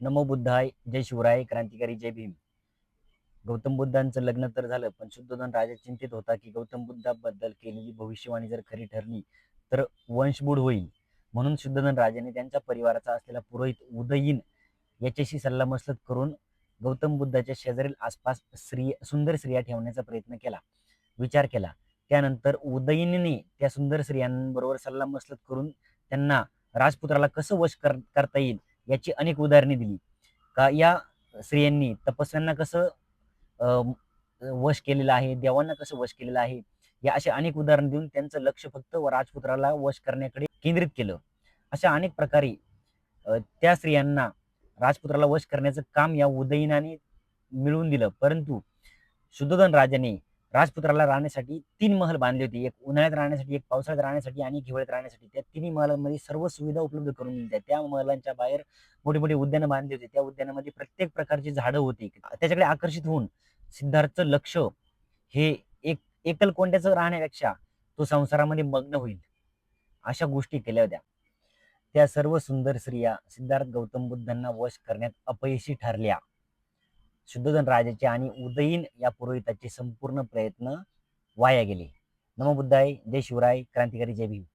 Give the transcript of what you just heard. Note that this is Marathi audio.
नमो बुद्धाय जय शिवराय क्रांतिकारी जय भीम. गौतम बुद्धांचं लग्न तर झालं पण शुद्धोधन राजा चिंतित होता की गौतम बुद्धाबद्दल केलेली भविष्यवाणी जर खरी ठरली तर वंशबूढ होईल. म्हणून शुद्धोधन राजाने त्यांच्या परिवाराचा असलेला पुरोहित उदयीन याच्याशी सल्लामसलत करून गौतम बुद्धाच्या शेजारील आसपास स्त्री सुंदर स्त्रिया ठेवण्याचा प्रयत्न केला. विचार केला. त्यानंतर उदयीनने त्या सुंदर स्त्रियांबरोबर सल्लामसलत करून त्यांना राजपुत्राला कसं वश कर करता येईल? याची अनेक उदाहरणे दिली. का या स्त्रियांनी तपस्यांना कसं वश केलेलं आहे देवांना कसं वश केलेलं आहे या अशा अनेक उदाहरण देऊन त्यांचं लक्ष फक्त व राजपुत्राला वश करण्याकडे केंद्रित केलं. अशा अनेक प्रकारे त्या स्त्रियांना राजपुत्राला वश करण्याचं काम या उदयीनाने मिळवून दिलं. परंतु शुद्धोधन राजाने राजपुत्राला राहण्यासाठी तीन महल बांधले होते. एक उन्हाळ्यात राहण्यासाठी एक पावसाळ्यात राहण्यासाठी आणि हिवाळ्यात राहण्यासाठी. त्या तिन्ही महलांमध्ये सर्व सुविधा उपलब्ध करून दिल्या त्या महलांच्या बाहेर मोठे मोठे उद्यानं बांधले होते. त्या उद्यानामध्ये प्रत्येक प्रकारची झाडं होती. त्याच्याकडे आकर्षित होऊन सिद्धार्थचं लक्ष हे एक एकल कोंड्याचं राहण्यापेक्षा तो संसारामध्ये मग्न होईल. अशा गोष्टी केल्या होत्या. त्या सर्व सुंदर स्त्रिया सिद्धार्थ गौतम बुद्धांना वश करण्यात अपयशी ठरल्या. शुद्धोधन राजाचे आणि उदयीन या पुरोहिताचे संपूर्ण प्रयत्न वाया गेले. नमबुद्धाय जय शिवराय क्रांतिकारी जय भीम.